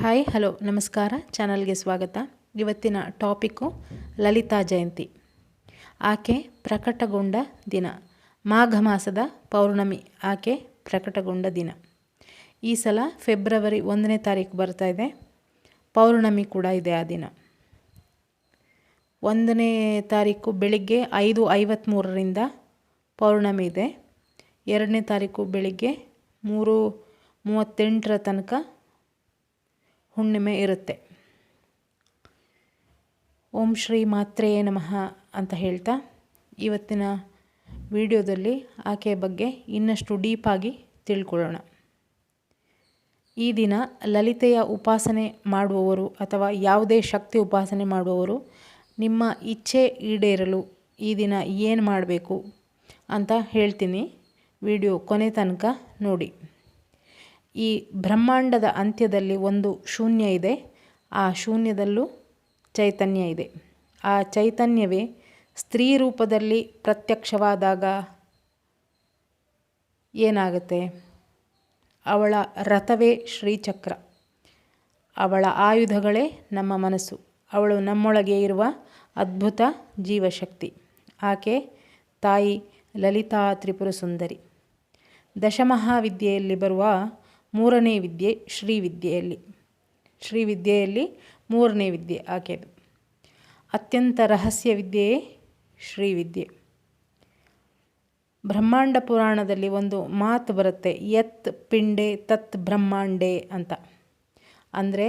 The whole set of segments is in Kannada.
ಹಾಯ್ ಹಲೋ ನಮಸ್ಕಾರ. ಚಾನಲ್ಗೆ ಸ್ವಾಗತ. ಇವತ್ತಿನ ಟಾಪಿಕ್ಕು ಲಲಿತಾ ಜಯಂತಿ. ಆಕೆ ಪ್ರಕಟಗೊಂಡ ದಿನ. ಮಾಘ ಮಾಸದ ಪೌರ್ಣಮಿ ಆಕೆ ಪ್ರಕಟಗೊಂಡ ದಿನ. ಈ ಸಲ ಫೆಬ್ರವರಿ ಒಂದನೇ ತಾರೀಕು ಬರ್ತಾ ಇದೆ. ಪೌರ್ಣಮಿ ಕೂಡ ಇದೆ ಆ ದಿನ. ಒಂದನೇ ತಾರೀಕು ಬೆಳಿಗ್ಗೆ ಐದು ಐವತ್ತ್ಮೂರರಿಂದ ಪೌರ್ಣಮಿ ಇದೆ. ಎರಡನೇ ತಾರೀಕು ಬೆಳಿಗ್ಗೆ ಮೂರು ಮೂವತ್ತೆಂಟರ ತನಕ ಹುಣ್ಣಿಮೆ ಇರುತ್ತೆ. ಓಂ ಶ್ರೀ ಮಾತ್ರೇ ನಮಃ ಅಂತ ಹೇಳ್ತಾ ಇವತ್ತಿನ ವಿಡಿಯೋದಲ್ಲಿ ಆಕೆಯ ಬಗ್ಗೆ ಇನ್ನಷ್ಟು ಡೀಪಾಗಿ ತಿಳ್ಕೊಳ್ಳೋಣ. ಈ ದಿನ ಲಲಿತೆಯ ಉಪಾಸನೆ ಮಾಡುವವರು ಅಥವಾ ಯಾವುದೇ ಶಕ್ತಿ ಉಪಾಸನೆ ಮಾಡುವವರು ನಿಮ್ಮ ಇಚ್ಛೆ ಈಡೇರಲು ಈ ದಿನ ಏನು ಮಾಡಬೇಕು ಅಂತ ಹೇಳ್ತೀನಿ. ವಿಡಿಯೋ ಕೊನೆ ತನಕ ನೋಡಿ. ಈ ಬ್ರಹ್ಮಾಂಡದ ಅಂತ್ಯದಲ್ಲಿ ಒಂದು ಶೂನ್ಯ ಇದೆ. ಆ ಶೂನ್ಯದಲ್ಲೂ ಚೈತನ್ಯ ಇದೆ. ಆ ಚೈತನ್ಯವೇ ಸ್ತ್ರೀ ರೂಪದಲ್ಲಿ ಪ್ರತ್ಯಕ್ಷವಾದಾಗ ಏನಾಗುತ್ತೆ? ಅವಳ ರಥವೇ ಶ್ರೀಚಕ್ರ. ಅವಳ ಆಯುಧಗಳೇ ನಮ್ಮ ಮನಸ್ಸು. ಅವಳು ನಮ್ಮೊಳಗೆ ಇರುವ ಅದ್ಭುತ ಜೀವಶಕ್ತಿ. ಆಕೆ ತಾಯಿ ಲಲಿತಾ ತ್ರಿಪುರ ಸುಂದರಿ ದಶಮಹಾವಿದ್ಯೆಯಲ್ಲಿ ಬರುವ ಮೂರನೇ ವಿದ್ಯೆ ಶ್ರೀವಿದ್ಯೆಯಲ್ಲಿ. ಶ್ರೀವಿದ್ಯೆಯಲ್ಲಿ ಮೂರನೇ ವಿದ್ಯೆ ಆಕೆದು. ಅತ್ಯಂತ ರಹಸ್ಯ ವಿದ್ಯೆಯೇ ಶ್ರೀವಿದ್ಯೆ. ಬ್ರಹ್ಮಾಂಡ ಪುರಾಣದಲ್ಲಿ ಒಂದು ಮಾತು ಬರುತ್ತೆ, ಯತ್ ಪಿಂಡೆ ತತ್ ಬ್ರಹ್ಮಾಂಡೆ ಅಂತ. ಅಂದರೆ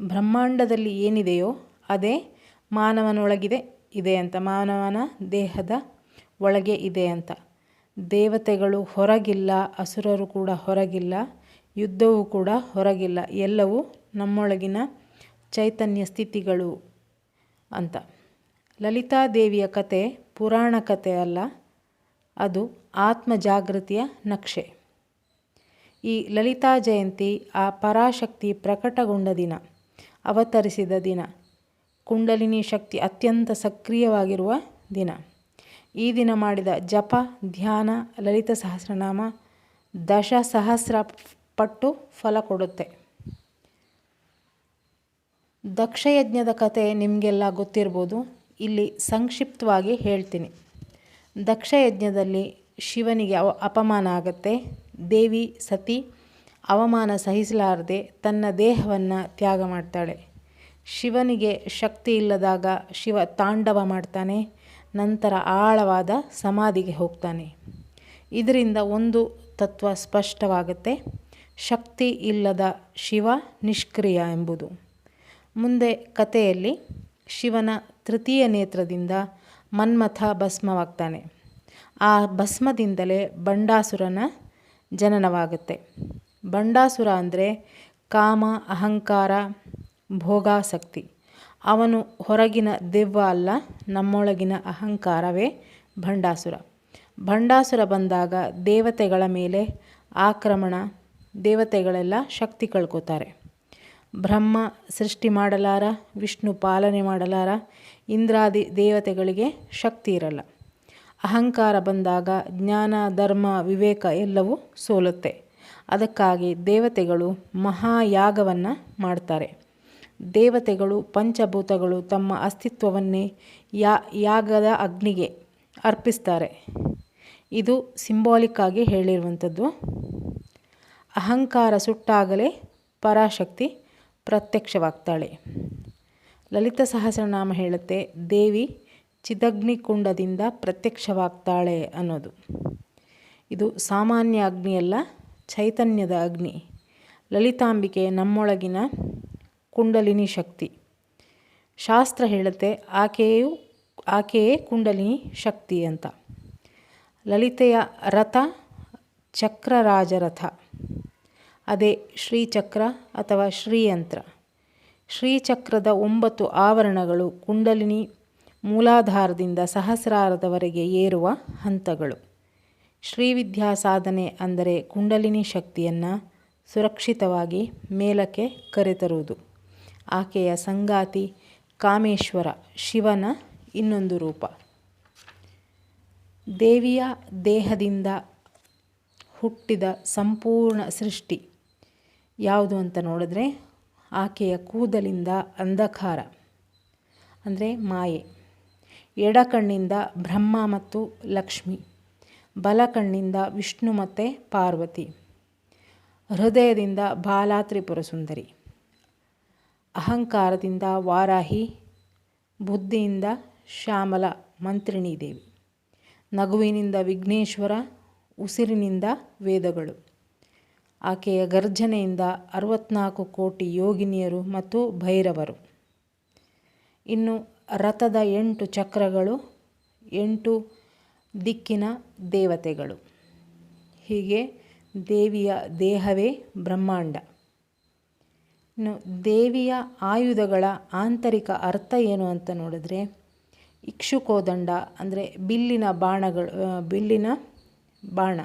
ಬ್ರಹ್ಮಾಂಡದಲ್ಲಿ ಏನಿದೆಯೋ ಅದೇ ಮಾನವನೊಳಗಿದೆ, ಇದೆ ಅಂತ. ಮಾನವನ ದೇಹದ ಒಳಗೆ ಇದೆ ಅಂತ. ದೇವತೆಗಳು ಹೊರಗಿಲ್ಲ, ಅಸುರರು ಕೂಡ ಹೊರಗಿಲ್ಲ. ಯುದ್ಧವೂ ಕೂಡ ಹೊರಗಿಲ್ಲ. ಎಲ್ಲವೂ ನಮ್ಮೊಳಗಿನ ಚೈತನ್ಯ ಸ್ಥಿತಿಗಳು ಅಂತ. ಲಲಿತಾದೇವಿಯ ಕತೆ ಪುರಾಣ ಕತೆ ಅಲ್ಲ, ಅದು ಆತ್ಮ ಜಾಗೃತಿಯ ನಕ್ಷೆ. ಈ ಲಲಿತಾ ಜಯಂತಿ ಆ ಪರಾಶಕ್ತಿ ಪ್ರಕಟಗೊಂಡ ದಿನ, ಅವತರಿಸಿದ ದಿನ, ಕುಂಡಲಿನಿ ಶಕ್ತಿ ಅತ್ಯಂತ ಸಕ್ರಿಯವಾಗಿರುವ ದಿನ. ಈ ದಿನ ಮಾಡಿದ ಜಪ, ಧ್ಯಾನ, ಲಲಿತ ಸಹಸ್ರನಾಮ ದಶ ಸಹಸ್ರ ಪಟ್ಟು ಫಲ ಕೊಡುತ್ತೆ. ದಕ್ಷಯಜ್ಞದ ಕತೆ ನಿಮಗೆಲ್ಲ ಗೊತ್ತಿರ್ಬೋದು. ಇಲ್ಲಿ ಸಂಕ್ಷಿಪ್ತವಾಗಿ ಹೇಳ್ತೀನಿ. ದಕ್ಷಯಜ್ಞದಲ್ಲಿ ಶಿವನಿಗೆ ಅವ ಅಪಮಾನ ಆಗುತ್ತೆ. ದೇವಿ, ಸತಿ ಅವಮಾನ ಸಹಿಸಲಾರದೆ ತನ್ನ ದೇಹವನ್ನು ತ್ಯಾಗ ಮಾಡ್ತಾಳೆ. ಶಿವನಿಗೆ ಶಕ್ತಿ ಇಲ್ಲದಾಗ ಶಿವ ತಾಂಡವ ಮಾಡ್ತಾನೆ. ನಂತರ ಆಳವಾದ ಸಮಾಧಿಗೆ ಹೋಗ್ತಾನೆ. ಇದರಿಂದ ಒಂದು ತತ್ವ ಸ್ಪಷ್ಟವಾಗುತ್ತೆ. ಶಕ್ತಿ ಇಲ್ಲದ ಶಿವ ನಿಷ್ಕ್ರಿಯ ಎಂಬುದು. ಮುಂದೆ ಕಥೆಯಲ್ಲಿ ಶಿವನ ತೃತೀಯ ನೇತ್ರದಿಂದ ಮನ್ಮಥ ಭಸ್ಮವಾಗ್ತಾನೆ. ಆ ಭಸ್ಮದಿಂದಲೇ ಬಂಡಾಸುರನ ಜನನವಾಗುತ್ತೆ. ಬಂಡಾಸುರ ಅಂದರೆ ಕಾಮ, ಅಹಂಕಾರ, ಭೋಗಾಸಕ್ತಿ. ಅವನು ಹೊರಗಿನ ದೆವ್ವ ಅಲ್ಲ, ನಮ್ಮೊಳಗಿನ ಅಹಂಕಾರವೇ ಭಂಡಾಸುರ. ಭಂಡಾಸುರ ಬಂದಾಗ ದೇವತೆಗಳ ಮೇಲೆ ಆಕ್ರಮಣ ದೇವತೆಗಳೆಲ್ಲ ಶಕ್ತಿ ಕಳ್ಕೋತಾರೆ. ಬ್ರಹ್ಮ ಸೃಷ್ಟಿ ಮಾಡಲಾರ, ವಿಷ್ಣು ಪಾಲನೆ ಮಾಡಲಾರ, ಇಂದ್ರಾದಿ ದೇವತೆಗಳಿಗೆ ಶಕ್ತಿ ಇರಲ್ಲ. ಅಹಂಕಾರ ಬಂದಾಗ ಜ್ಞಾನ, ಧರ್ಮ, ವಿವೇಕ ಎಲ್ಲವೂ ಸೋಲುತ್ತೆ. ಅದಕ್ಕಾಗಿ ದೇವತೆಗಳು ಮಹಾಯಾಗವನ್ನು ಮಾಡ್ತಾರೆ. ದೇವತೆಗಳು ಪಂಚಭೂತಗಳು ತಮ್ಮ ಅಸ್ತಿತ್ವವನ್ನೇ ಯಾ, ಯಾಗದ ಅಗ್ನಿಗೆ ಅರ್ಪಿಸ್ತಾರೆ. ಇದು ಸಿಂಬಾಲಿಕ್ ಆಗಿ ಹೇಳಿರುವಂಥದ್ದು. ಅಹಂಕಾರ ಸುಟ್ಟಾಗಲೇ ಪರಾಶಕ್ತಿ ಪ್ರತ್ಯಕ್ಷವಾಗ್ತಾಳೆ. ಲಲಿತ ಸಹಸ್ರನಾಮ ಹೇಳುತ್ತೆ, ದೇವಿ ಚಿದಗ್ನಿಕುಂಡದಿಂದ ಪ್ರತ್ಯಕ್ಷವಾಗ್ತಾಳೆ ಅನ್ನೋದು. ಇದು ಸಾಮಾನ್ಯ ಅಗ್ನಿಯಲ್ಲ, ಚೈತನ್ಯದ ಅಗ್ನಿ. ಲಲಿತಾಂಬಿಕೆ ನಮ್ಮೊಳಗಿನ ಕುಂಡಲಿನಿ ಶಕ್ತಿ. ಶಾಸ್ತ್ರ ಹೇಳುತ್ತೆ, ಆಕೆಯು, ಆಕೆಯೇ ಕುಂಡಲಿನಿ ಶಕ್ತಿ ಅಂತ. ಲಲಿತೆಯ ರಥ ಚಕ್ರರಾಜರಥ. ಅದೇ ಶ್ರೀಚಕ್ರ ಅಥವಾ ಶ್ರೀಯಂತ್ರ. ಶ್ರೀಚಕ್ರದ ಒಂಬತ್ತು ಆವರಣಗಳು ಕುಂಡಲಿನಿ ಮೂಲಾಧಾರದಿಂದ ಸಹಸ್ರಾರದವರೆಗೆ ಏರುವ ಹಂತಗಳು. ಶ್ರೀವಿದ್ಯಾ ಸಾಧನೆ ಅಂದರೆ ಕುಂಡಲಿನಿ ಶಕ್ತಿಯನ್ನು ಸುರಕ್ಷಿತವಾಗಿ ಮೇಲಕ್ಕೆ ಕರೆತರುವುದು. ಆಕೆಯ ಸಂಗಾತಿ ಕಾಮೇಶ್ವರ, ಶಿವನ ಇನ್ನೊಂದು ರೂಪ. ದೇವಿಯ ದೇಹದಿಂದ ಹುಟ್ಟಿದ ಸಂಪೂರ್ಣ ಸೃಷ್ಟಿ. ಯಾವುದು ಅಂತ ನೋಡಿದ್ರೆ ಆಕೆಯ ಕೂದಲಿಂದ ಅಂಧಕಾರ, ಅಂದರೆ ಮಾಯೆ. ಎಡ ಕಣ್ಣಿಂದ ಬ್ರಹ್ಮ ಮತ್ತು ಲಕ್ಷ್ಮಿ, ಬಲ ಕಣ್ಣಿಂದ ವಿಷ್ಣು ಮತ್ತು ಪಾರ್ವತಿ, ಹೃದಯದಿಂದ ಬಾಲಾತ್ರಿಪುರ ಸುಂದರಿ, ಅಹಂಕಾರದಿಂದ ವಾರಾಹಿ, ಬುದ್ಧಿಯಿಂದ ಶ್ಯಾಮಲ ಮಂತ್ರಿಣಿ ದೇವಿ, ನಗುವಿನಿಂದ ವಿಘ್ನೇಶ್ವರ, ಉಸಿರಿನಿಂದ ವೇದಗಳು. ಆಕೆಯ ಗರ್ಜನೆಯಿಂದ ಅರವತ್ನಾಲ್ಕು ಕೋಟಿ ಯೋಗಿನಿಯರು ಮತ್ತು ಭೈರವರು. ಇನ್ನು ರಥದ ಎಂಟು ಚಕ್ರಗಳು, ಎಂಟು ದಿಕ್ಕಿನ ದೇವತೆಗಳು. ಹೀಗೆ ದೇವಿಯ ದೇಹವೇ ಬ್ರಹ್ಮಾಂಡ. ಇನ್ನು ದೇವಿಯ ಆಯುಧಗಳ ಆಂತರಿಕ ಅರ್ಥ ಏನು ಅಂತ ನೋಡಿದ್ರೆ, ಇಕ್ಷುಕೋದಂಡ ಅಂದರೆ ಬಿಲ್ಲಿನ ಬಾಣಗಳು ಬಿಲ್ಲಿನ ಬಾಣ.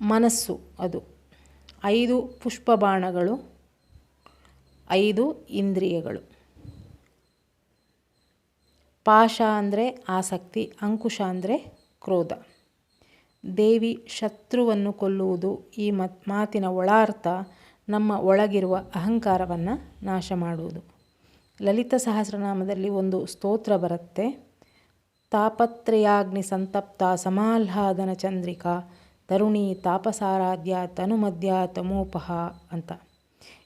ಮನಸ್ಸು ಅದು. ಐದು ಪುಷ್ಪಬಾಣಗಳು, ಐದು ಇಂದ್ರಿಯಗಳು. ಪಾಶ ಅಂದರೆ ಆಸಕ್ತಿ, ಅಂಕುಶ ಅಂದರೆ ಕ್ರೋಧ. ದೇವಿ ಶತ್ರುವನ್ನು ಕೊಲ್ಲುವುದು ಈ ಮತ್, ಮಾತಿನ ಒಳಾರ್ಥ ನಮ್ಮ ಒಳಗಿರುವ ಅಹಂಕಾರವನ್ನು ನಾಶ ಮಾಡುವುದು. ಲಲಿತ ಸಹಸ್ರನಾಮದಲ್ಲಿ ಒಂದು ಸ್ತೋತ್ರ ಬರುತ್ತೆ. ತಾಪತ್ರಯಾಗ್ನಿ ಸಂತಪ್ತ ಸಮಾಹ್ಲಾದನ ಚಂದ್ರಿಕಾ ತರುಣಿ ತಾಪಸಾರಾಧ್ಯ ತನುಮಧ್ಯ ತಮೋಪಹ ಅಂತ.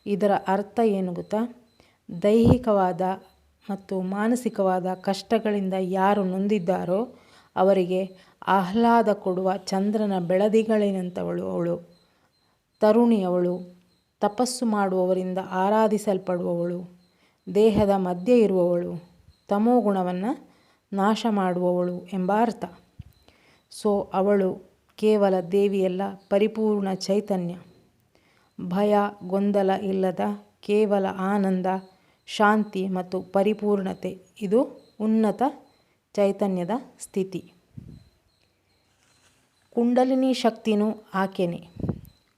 ಇದರ ಅರ್ಥ ಏನು ಗೊತ್ತಾ? ದೈಹಿಕವಾದ ಮತ್ತು ಮಾನಸಿಕವಾದ ಕಷ್ಟಗಳಿಂದ ಯಾರು ನೊಂದಿದ್ದಾರೋ ಅವರಿಗೆ ಆಹ್ಲಾದ ಕೊಡುವ ಚಂದ್ರನ ಬೆಳದಿಗಳೇನಂತವಳು ಅವಳು. ತರುಣಿ ಅವಳು ತಪಸ್ಸು ಮಾಡುವವರಿಂದ ಆರಾಧಿಸಲ್ಪಡುವವಳು. ದೇಹದ ಮಧ್ಯೆ ಇರುವವಳು ತಮೋಗುಣವನ್ನು ನಾಶ ಮಾಡುವವಳು ಎಂಬ ಅರ್ಥ. ಸೊ, ಅವಳು ಕೇವಲ ದೇವಿಯಲ್ಲ, ಪರಿಪೂರ್ಣ ಚೈತನ್ಯ. ಭಯ, ಗೊಂದಲ ಇಲ್ಲದ ಕೇವಲ ಆನಂದ, ಶಾಂತಿ ಮತ್ತು ಪರಿಪೂರ್ಣತೆ. ಇದು ಉನ್ನತ ಚೈತನ್ಯದ ಸ್ಥಿತಿ. ಕುಂಡಲಿನಿ ಶಕ್ತಿನೂ ಆಕೆನೇ.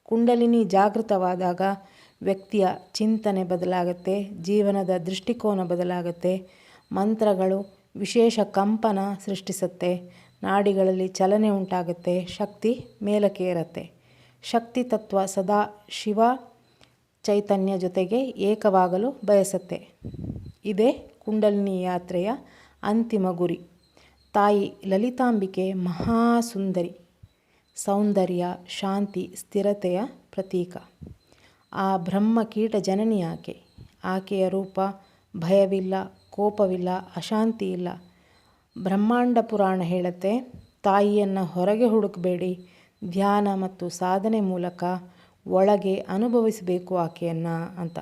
ಕುಂಡಲಿನಿ ಜಾಗೃತವಾದಾಗ ವ್ಯಕ್ತಿಯ ಚಿಂತನೆ ಬದಲಾಗುತ್ತೆ, ಜೀವನದ ದೃಷ್ಟಿಕೋನ ಬದಲಾಗುತ್ತೆ, ಮಂತ್ರಗಳು ವಿಶೇಷ ಕಂಪನ ಸೃಷ್ಟಿಸುತ್ತೆ. ನಾಡಿಗಳಲ್ಲಿ ಚಲನೆ ಉಂಟಾಗುತ್ತೆ. ಶಕ್ತಿ ಮೇಲಕ್ಕೇರತ್ತೆ ಶಕ್ತಿ ತತ್ವ ಸದಾ ಶಿವ ಚೈತನ್ಯ ಜೊತೆಗೆ ಏಕವಾಗಲು ಬಯಸುತ್ತೆ. ಇದೇ ಕುಂಡಲಿನಿ ಯಾತ್ರೆಯ ಅಂತಿಮ ಗುರಿ. ತಾಯಿ ಲಲಿತಾಂಬಿಕೆ ಮಹಾಸುಂದರಿ. ಸೌಂದರ್ಯ, ಶಾಂತಿ, ಸ್ಥಿರತೆಯ ಪ್ರತೀಕ. ಆ ಬ್ರಹ್ಮ ಕೀಟ ಜನನಿ ಆಕೆ. ಆಕೆಯ ರೂಪ ಭಯವಿಲ್ಲ, ಕೋಪವಿಲ್ಲ, ಅಶಾಂತಿ ಇಲ್ಲ. ಬ್ರಹ್ಮಾಂಡ ಪುರಾಣ ಹೇಳುತ್ತೆ, ತಾಯಿಯನ್ನು ಹೊರಗೆ ಹುಡುಕಬೇಡಿ, ಧ್ಯಾನ ಮತ್ತು ಸಾಧನೆ ಮೂಲಕ ಒಳಗೆ ಅನುಭವಿಸಬೇಕು ಆಕೆಯನ್ನು ಅಂತ.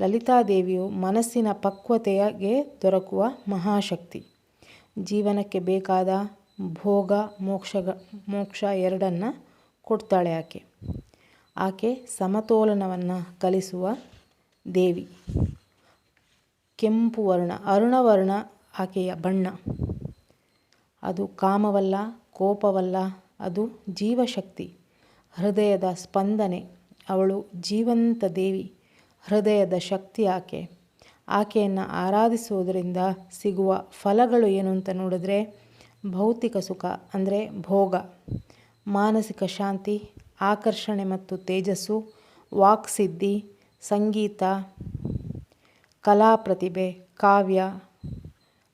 ಲಲಿತಾದೇವಿಯು ಮನಸ್ಸಿನ ಪಕ್ವತೆಯಾಗೆ ದೊರಕುವ ಮಹಾಶಕ್ತಿ. ಜೀವನಕ್ಕೆ ಬೇಕಾದ ಭೋಗ, ಮೋಕ್ಷ ಮೋಕ್ಷ ಎರಡನ್ನು ಕೊಡ್ತಾಳೆ ಆಕೆ. ಆಕೆ ಸಮತೋಲನವನ್ನು ಕಲಿಸುವ ದೇವಿ. ಕೆಂಪು ವರ್ಣ ಅರುಣವರ್ಣ ಆಕೆಯ ಬಣ್ಣ. ಅದು ಕಾಮವಲ್ಲ, ಕೋಪವಲ್ಲ, ಅದು ಜೀವಶಕ್ತಿ, ಹೃದಯದ ಸ್ಪಂದನೆ. ಅವಳು ಜೀವಂತ ದೇವಿ, ಹೃದಯದ ಶಕ್ತಿ ಆಕೆ. ಆಕೆಯನ್ನು ಆರಾಧಿಸುವುದರಿಂದ ಸಿಗುವ ಫಲಗಳು ಏನು ಅಂತ ನೋಡಿದ್ರೆ ಭೌತಿಕ ಸುಖ, ಅಂದರೆ ಭೋಗ, ಮಾನಸಿಕ ಶಾಂತಿ, ಆಕರ್ಷಣೆ ಮತ್ತು ತೇಜಸ್ಸು ವಾಕ್ಸಿದ್ಧಿ ಸಂಗೀತ ಕಲಾ ಪ್ರತಿಭೆ ಕಾವ್ಯ,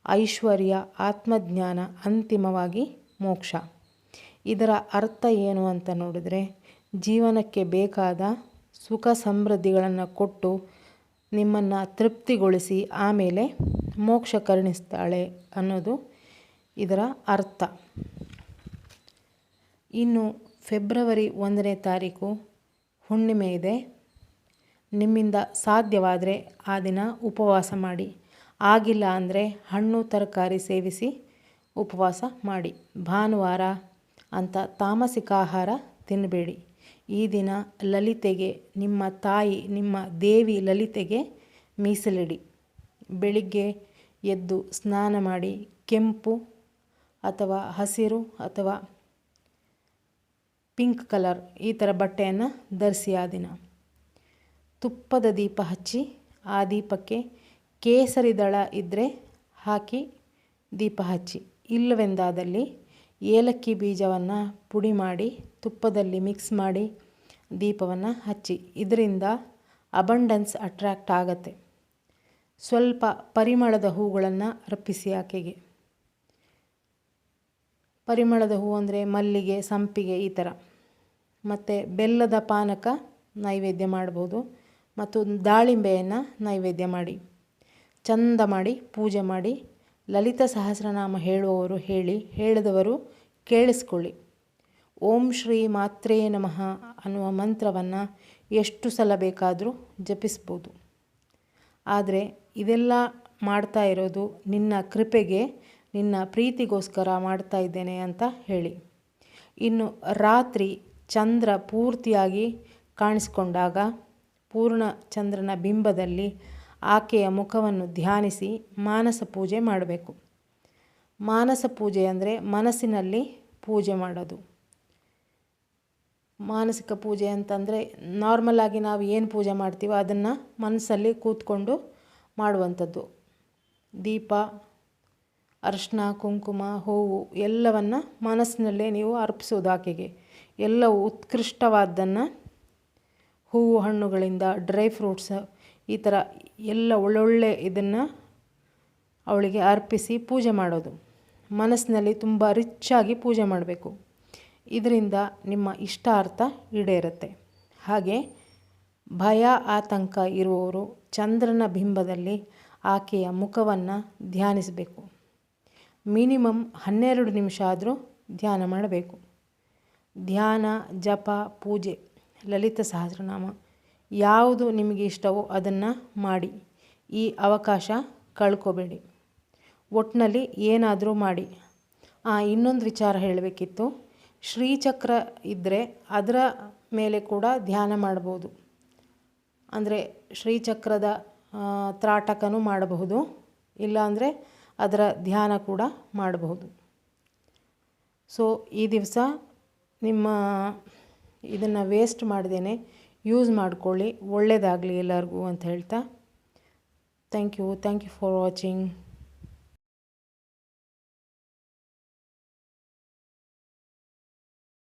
ಐಶ್ವರ್ಯ, ಆತ್ಮಜ್ಞಾನ, ಅಂತಿಮವಾಗಿ ಮೋಕ್ಷ. ಇದರ ಅರ್ಥ ಏನು ಅಂತ ನೋಡಿದರೆ, ಜೀವನಕ್ಕೆ ಬೇಕಾದ ಸುಖ ಸಮೃದ್ಧಿಗಳನ್ನು ಕೊಟ್ಟು ನಿಮ್ಮನ್ನು ತೃಪ್ತಿಗೊಳಿಸಿ ಆಮೇಲೆ ಮೋಕ್ಷ ಕರುಣಿಸ್ತಾಳೆ ಅನ್ನೋದು ಇದರ ಅರ್ಥ. ಇನ್ನು ಫೆಬ್ರವರಿ ಒಂದನೇ ತಾರೀಕು ಹುಣ್ಣಿಮೆ ಇದೆ. ನಿಮ್ಮಿಂದ ಸಾಧ್ಯವಾದರೆ ಆ ದಿನ ಉಪವಾಸ ಮಾಡಿ. ಆಗಿಲ್ಲ ಅಂದರೆ ಹಣ್ಣು, ತರಕಾರಿ ಸೇವಿಸಿ ಉಪವಾಸ ಮಾಡಿ. ಭಾನುವಾರ ಅಂತ ತಾಮಸಿಕ ಆಹಾರ ತಿನ್ನಬೇಡಿ ಈ ದಿನ ಲಲಿತೆಗೆ, ನಿಮ್ಮ ತಾಯಿ, ನಿಮ್ಮ ದೇವಿ ಲಲಿತೆಗೆ ಮೀಸಲಿಡಿ. ಬೆಳಿಗ್ಗೆ ಎದ್ದು ಸ್ನಾನ ಮಾಡಿ ಕೆಂಪು ಅಥವಾ ಹಸಿರು ಅಥವಾ ಪಿಂಕ್ ಕಲರ್ ಈ ಥರ ಬಟ್ಟೆಯನ್ನು ಧರಿಸಿ ಆ ದಿನ. ತುಪ್ಪದ ದೀಪ ಹಚ್ಚಿ ಆ ದೀಪಕ್ಕೆ ಕೇಸರಿ ದಳ ಇದ್ದರೆ ಹಾಕಿ ದೀಪ ಹಚ್ಚಿ. ಇಲ್ಲವೆಂದಾದಲ್ಲಿ ಏಲಕ್ಕಿ ಬೀಜವನ್ನು ಪುಡಿ ಮಾಡಿ, ತುಪ್ಪದಲ್ಲಿ ಮಿಕ್ಸ್ ಮಾಡಿ ದೀಪವನ್ನು ಹಚ್ಚಿ. ಇದರಿಂದ ಅಬಂಡನ್ಸ್ ಅಟ್ರ್ಯಾಕ್ಟ್ ಆಗತ್ತೆ. ಸ್ವಲ್ಪ ಪರಿಮಳದ ಹೂಗಳನ್ನು ಅರ್ಪಿಸಿ ಆಕೆಗೆ. ಪರಿಮಳದ ಹೂ ಅಂದರೆ ಮಲ್ಲಿಗೆ, ಸಂಪಿಗೆ ಈ ಥರ ಮತ್ತು ಬೆಲ್ಲದ ಪಾನಕ ನೈವೇದ್ಯ ಮಾಡ್ಬೋದು. ಮತ್ತು ದಾಳಿಂಬೆಯನ್ನು ನೈವೇದ್ಯ ಮಾಡಿ, ಚಂದ ಮಾಡಿ, ಪೂಜೆ ಮಾಡಿ, ಲಲಿತ ಸಹಸ್ರನಾಮ ಹೇಳುವವರು ಹೇಳಿ, ಹೇಳಿದವರು ಕೇಳಿಸ್ಕೊಳ್ಳಿ. ಓಂ ಶ್ರೀ ಮಾತ್ರೇ ನಮಃ ಅನ್ನುವ ಮಂತ್ರವನ್ನು ಎಷ್ಟು ಸಲ ಬೇಕಾದರೂ ಜಪಿಸ್ಬೋದು. ಆದರೆ ಇದೆಲ್ಲ ಮಾಡ್ತಾ ಇರೋದು ನಿನ್ನ ಕೃಪೆಗೆ, ನಿನ್ನ ಪ್ರೀತಿಗೋಸ್ಕರ ಮಾಡ್ತಾ ಇದ್ದೇನೆ ಅಂತ ಹೇಳಿ. ಇನ್ನು ರಾತ್ರಿ ಚಂದ್ರ ಪೂರ್ತಿಯಾಗಿ ಕಾಣಿಸ್ಕೊಂಡಾಗ ಪೂರ್ಣ ಚಂದ್ರನ ಬಿಂಬದಲ್ಲಿ ಆಕೆಯ ಮುಖವನ್ನು ಧ್ಯಾನಿಸಿ ಮಾನಸ ಪೂಜೆ ಮಾಡಬೇಕು. ಮಾನಸ ಪೂಜೆ ಅಂದರೆ ಮನಸ್ಸಿನಲ್ಲಿ ಪೂಜೆ ಮಾಡೋದು. ಮಾನಸಿಕ ಪೂಜೆ ಅಂತಂದರೆ ನಾರ್ಮಲಾಗಿ ನಾವು ಏನು ಪೂಜೆ ಮಾಡ್ತೀವೋ ಅದನ್ನು ಮನಸ್ಸಲ್ಲಿ ಕೂತ್ಕೊಂಡು ಮಾಡುವಂಥದ್ದು. ದೀಪ, ಅರಿಶಿನ, ಕುಂಕುಮ, ಹೂವು ಎಲ್ಲವನ್ನು ಮನಸ್ಸಿನಲ್ಲೇ ನೀವು ಅರ್ಪಿಸೋದು ಆಕೆಗೆ. ಎಲ್ಲವೂ ಉತ್ಕೃಷ್ಟವಾದ್ದನ್ನು ಹೂವು ಹಣ್ಣುಗಳಿಂದ ಡ್ರೈ ಫ್ರೂಟ್ಸ್, ಈ ಥರ ಎಲ್ಲ ಒಳ್ಳೊಳ್ಳೆ ಇದನ್ನು ಅವಳಿಗೆ ಅರ್ಪಿಸಿ ಪೂಜೆ ಮಾಡೋದು. ಮನಸ್ಸಿನಲ್ಲಿ ತುಂಬ ರಿಚ್ಚಾಗಿ ಪೂಜೆ ಮಾಡಬೇಕು. ಇದರಿಂದ ನಿಮ್ಮ ಇಷ್ಟಾರ್ಥ ಈಡೇರುತ್ತೆ. ಹಾಗೆ ಭಯ ಆತಂಕ ಇರುವವರು ಚಂದ್ರನ ಬಿಂಬದಲ್ಲಿ ಆಕೆಯ ಮುಖವನ್ನು ಧ್ಯಾನಿಸಬೇಕು. ಮಿನಿಮಮ್ ಹನ್ನೆರಡು ನಿಮಿಷ ಆದರೂ ಧ್ಯಾನ ಮಾಡಬೇಕು. ಧ್ಯಾನ, ಜಪ, ಪೂಜೆ ಲಲಿತ ಸಹಸ್ರನಾಮ. ಯಾವುದು ನಿಮಗೆ ಇಷ್ಟವೋ ಅದನ್ನು ಮಾಡಿ. ಈ ಅವಕಾಶ ಕಳ್ಕೊಬೇಡಿ. ಒಟ್ಟಿನಲ್ಲಿ ಏನಾದರೂ ಮಾಡಿ. ಇನ್ನೊಂದು ವಿಚಾರ ಹೇಳಬೇಕಿತ್ತು. ಶ್ರೀಚಕ್ರ ಇದ್ದರೆ ಅದರ ಮೇಲೆ ಕೂಡ ಧ್ಯಾನ ಮಾಡ್ಬೋದು. ಅಂದರೆ ಶ್ರೀಚಕ್ರದ ತ್ರಾಟಕನೂ ಮಾಡಬಹುದು. ಇಲ್ಲಾಂದರೆ ಅದರ ಧ್ಯಾನ ಕೂಡ ಮಾಡಬಹುದು. ಸೊ ಈ ದಿವಸ ನಿಮ್ಮ ಇದನ್ನು ವೇಸ್ಟ್ ಮಾಡ್ದೇ ಯೂಸ್ ಮಾಡ್ಕೊಳ್ಳಿ ಒಳ್ಳೆಯದಾಗಲಿ ಎಲ್ಲರಿಗೂ ಅಂತ ಹೇಳ್ತಾ thank you thank you for watching